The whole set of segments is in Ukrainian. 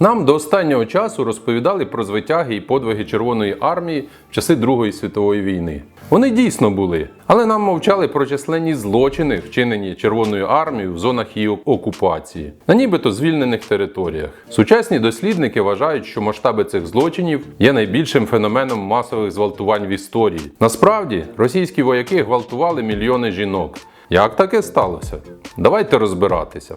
Нам до останнього часу розповідали про звитяги і подвиги Червоної армії в часи Другої світової війни. Вони дійсно були, але нам мовчали про численні злочини, вчинені Червоною армією в зонах її окупації, на нібито звільнених територіях. Сучасні дослідники вважають, що масштаби цих злочинів є найбільшим феноменом масових зґвалтувань в історії. Насправді, російські вояки гвалтували мільйони жінок. Як таке сталося? Давайте розбиратися.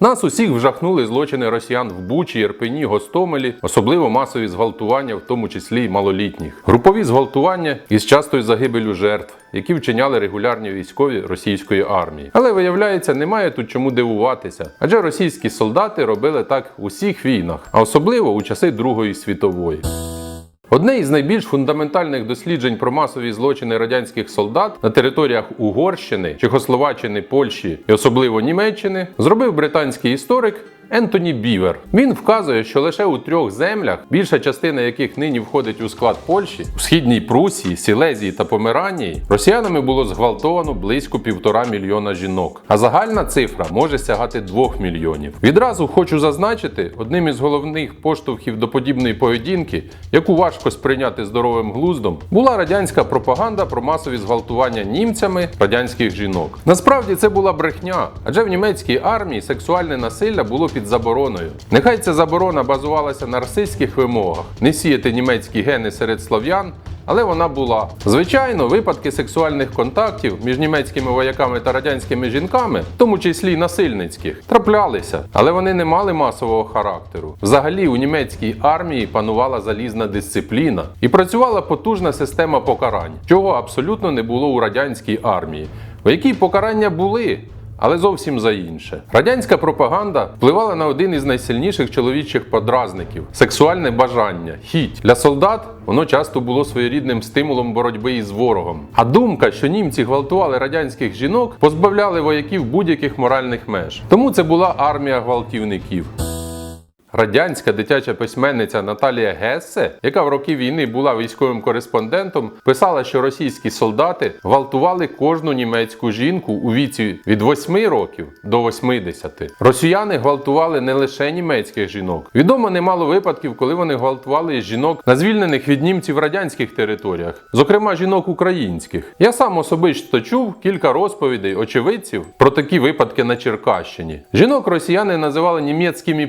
Нас усіх вжахнули злочини росіян в Бучі, Ірпені, Гостомелі, особливо масові зґвалтування, в тому числі й малолітніх, групові зґвалтування із частою загибелю жертв, які вчиняли регулярні військові російської армії. Але виявляється, немає тут чому дивуватися, адже російські солдати робили так в усіх війнах, а особливо у часи Другої світової. Одне із найбільш фундаментальних досліджень про масові злочини радянських солдат на територіях Угорщини, Чехословаччини, Польщі і особливо Німеччини зробив британський історик Ентоні Бівер. Він вказує, що лише у трьох землях, більша частина яких нині входить у склад Польщі, у східній Прусії, Сілезії та Померанії, росіянами було зґвалтовано близько півтора мільйона жінок. А загальна цифра може сягати двох мільйонів. Відразу хочу зазначити, одним із головних поштовхів до подібної поведінки, яку важко сприйняти здоровим глуздом, була радянська пропаганда про масові зґвалтування німцями радянських жінок. Насправді це була брехня, адже в німецькій армії сексуальне насилля було під забороною. Нехай ця заборона базувалася на расистських вимогах, не сіяти німецькі гени серед слов'ян. Але вона була. Звичайно, випадки сексуальних контактів між німецькими вояками та радянськими жінками, в тому числі й насильницьких, траплялися, але вони не мали масового характеру. Взагалі у німецькій армії панувала залізна дисципліна і працювала потужна система покарань, чого абсолютно не було у радянській армії. У якій покарання були, але зовсім за інше. Радянська пропаганда впливала на один із найсильніших чоловічих подразників сексуальне бажання, хіть. Для солдат воно часто було своєрідним стимулом боротьби із ворогом. А думка, що німці гвалтували радянських жінок, позбавляли вояків будь-яких моральних меж. Тому це була армія гвалтівників. Радянська дитяча письменниця Наталія Гессе, яка в роки війни була військовим кореспондентом, писала, що російські солдати гвалтували кожну німецьку жінку у віці від 8 років до 80. Росіяни гвалтували не лише німецьких жінок. Відомо немало випадків, коли вони гвалтували жінок на звільнених від німців радянських територіях, зокрема жінок українських. Я сам особисто чув кілька розповідей очевидців про такі випадки на Черкащині. Жінок росіяни називали німецькими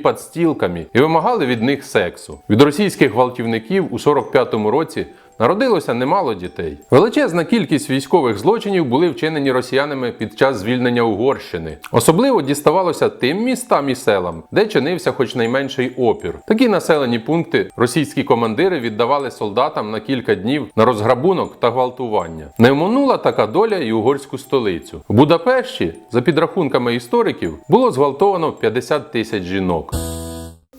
подстілками і вимагали від них сексу. Від російських гвалтівників у 45-му році народилося немало дітей. Величезна кількість військових злочинів були вчинені росіянами під час звільнення Угорщини. Особливо діставалося тим містам і селам, де чинився хоч найменший опір. Такі населені пункти російські командири віддавали солдатам на кілька днів на розграбунок та гвалтування. Не оминула така доля і угорську столицю. В Будапешті, за підрахунками істориків, було зґвалтовано 50 тисяч жінок.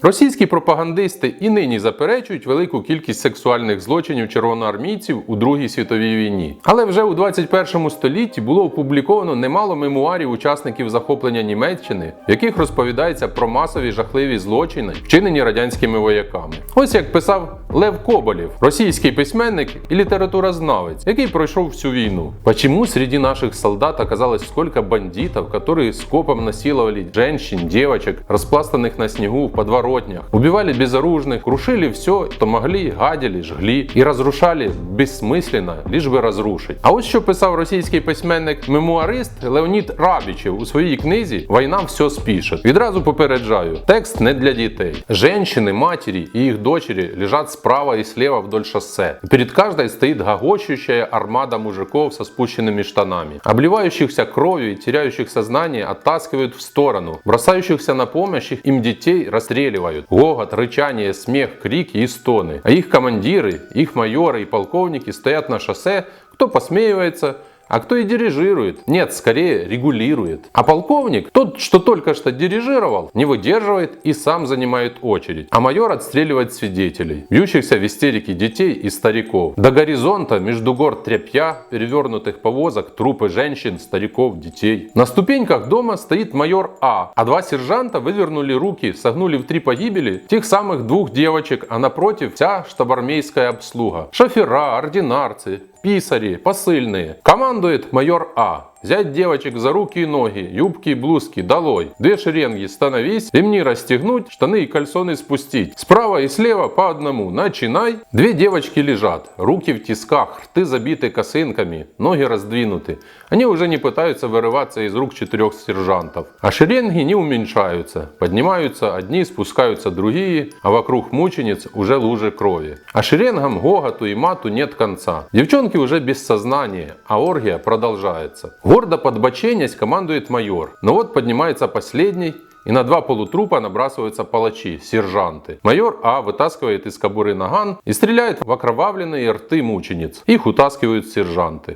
Російські пропагандисти і нині заперечують велику кількість сексуальних злочинів червоноармійців у Другій світовій війні. Але вже у 21 столітті було опубліковано немало мемуарів учасників захоплення Німеччини, в яких розповідається про масові жахливі злочини, вчинені радянськими вояками. Ось як писав Лев Коболєв, російський письменник і літературознавець, який пройшов всю війну. Почему среди наших солдат оказалось сколько бандитов, которые скопом насиловали женщин, девочек, распластанных на снегу в подворотнях, убивали безоружных, крушили все, что могли, гадили, жгли и разрушали бессмысленно, лишь би разрушить. А ось що писав російський письменник-мемуарист Леонід Рабічев у своїй книзі Війна все спішить. Відразу попереджаю, текст не для дітей. Женщини, матері і їх дочері лежать справа и слева вдоль шоссе. И перед каждой стоит гогочущая армада мужиков со спущенными штанами. Обливающихся кровью и теряющих сознание оттаскивают в сторону. Бросающихся на помощь их- им детей расстреливают. Гогот, рычание, смех, крики и стоны. А их командиры, их майоры и полковники стоят на шоссе, кто посмеивается, а кто и дирижирует. Нет, скорее регулирует. А полковник, тот, что только что дирижировал, не выдерживает и сам занимает очередь. А майор отстреливает свидетелей, бьющихся в истерике детей и стариков. До горизонта между гор тряпья, перевернутых повозок, трупы женщин, стариков, детей. На ступеньках дома стоит майор А, а два сержанта вывернули руки, согнули в три погибели тех самых двух девочек, а напротив вся штабармейская обслуга. Шофера, ординарцы, писари, посыльные. Командует майор А. Взять девочек за руки и ноги, юбки и блузки долой. Две шеренги становись, ремни расстегнуть, штаны и кальсоны спустить. Справа и слева по одному. Начинай. Две девочки лежат, руки в тисках, рты забиты косынками, ноги раздвинуты. Они уже не пытаются вырываться из рук четырех сержантов. А шеренги не уменьшаются. Поднимаются одни, спускаются другие, а вокруг мучениц уже лужи крови. А шеренгам, гоготу и мату нет конца. Девчонки уже без сознания, а оргия продолжается. Гордо подбоченясь командует майор. Но вот поднимается последний, и на два полутрупа набрасываются палачи, сержанты. Майор А вытаскивает из кобуры наган и стреляет в окровавленные рты мучениц. Их утаскивают сержанти.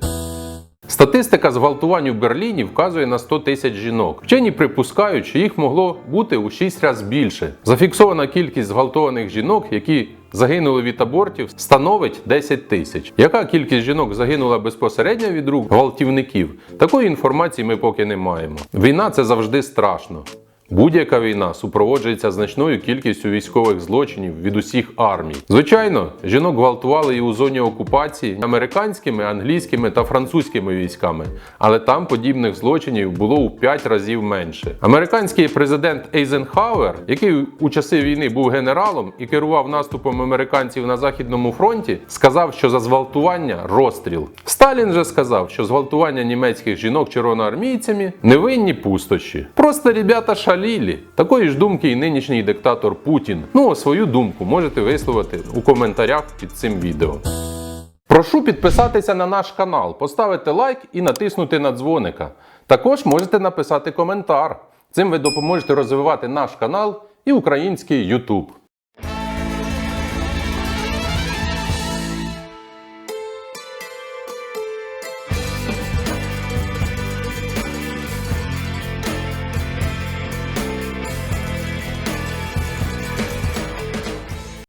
Статистика зґвалтувань у Берліні вказує на 100 тисяч жінок. Вчені припускають, що їх могло бути у 6 разів більше. Зафіксована кількість зґвалтованих жінок, які загинули від абортів, становить 10 тисяч. Яка кількість жінок загинула безпосередньо від рук гвалтівників? Такої інформації ми поки не маємо. Війна це завжди страшно. Будь-яка війна супроводжується значною кількістю військових злочинів від усіх армій. Звичайно, жінок гвалтували і у зоні окупації американськими, англійськими та французькими військами, але там подібних злочинів було у 5 разів менше. Американський президент Ейзенхауер, який у часи війни був генералом і керував наступом американців на західному фронті, сказав, що за зґвалтування розстріл. Сталін же сказав, що зґвалтування німецьких жінок червоноармійцями невинні пустощі. Просто ребята шалілі. Такої ж думки і нинішній диктатор Путін. Ну а свою думку можете висловити у коментарях під цим відео. Прошу підписатися на наш канал, поставити лайк і натиснути на дзвоника. Також можете написати коментар. Цим ви допоможете розвивати наш канал і український YouTube.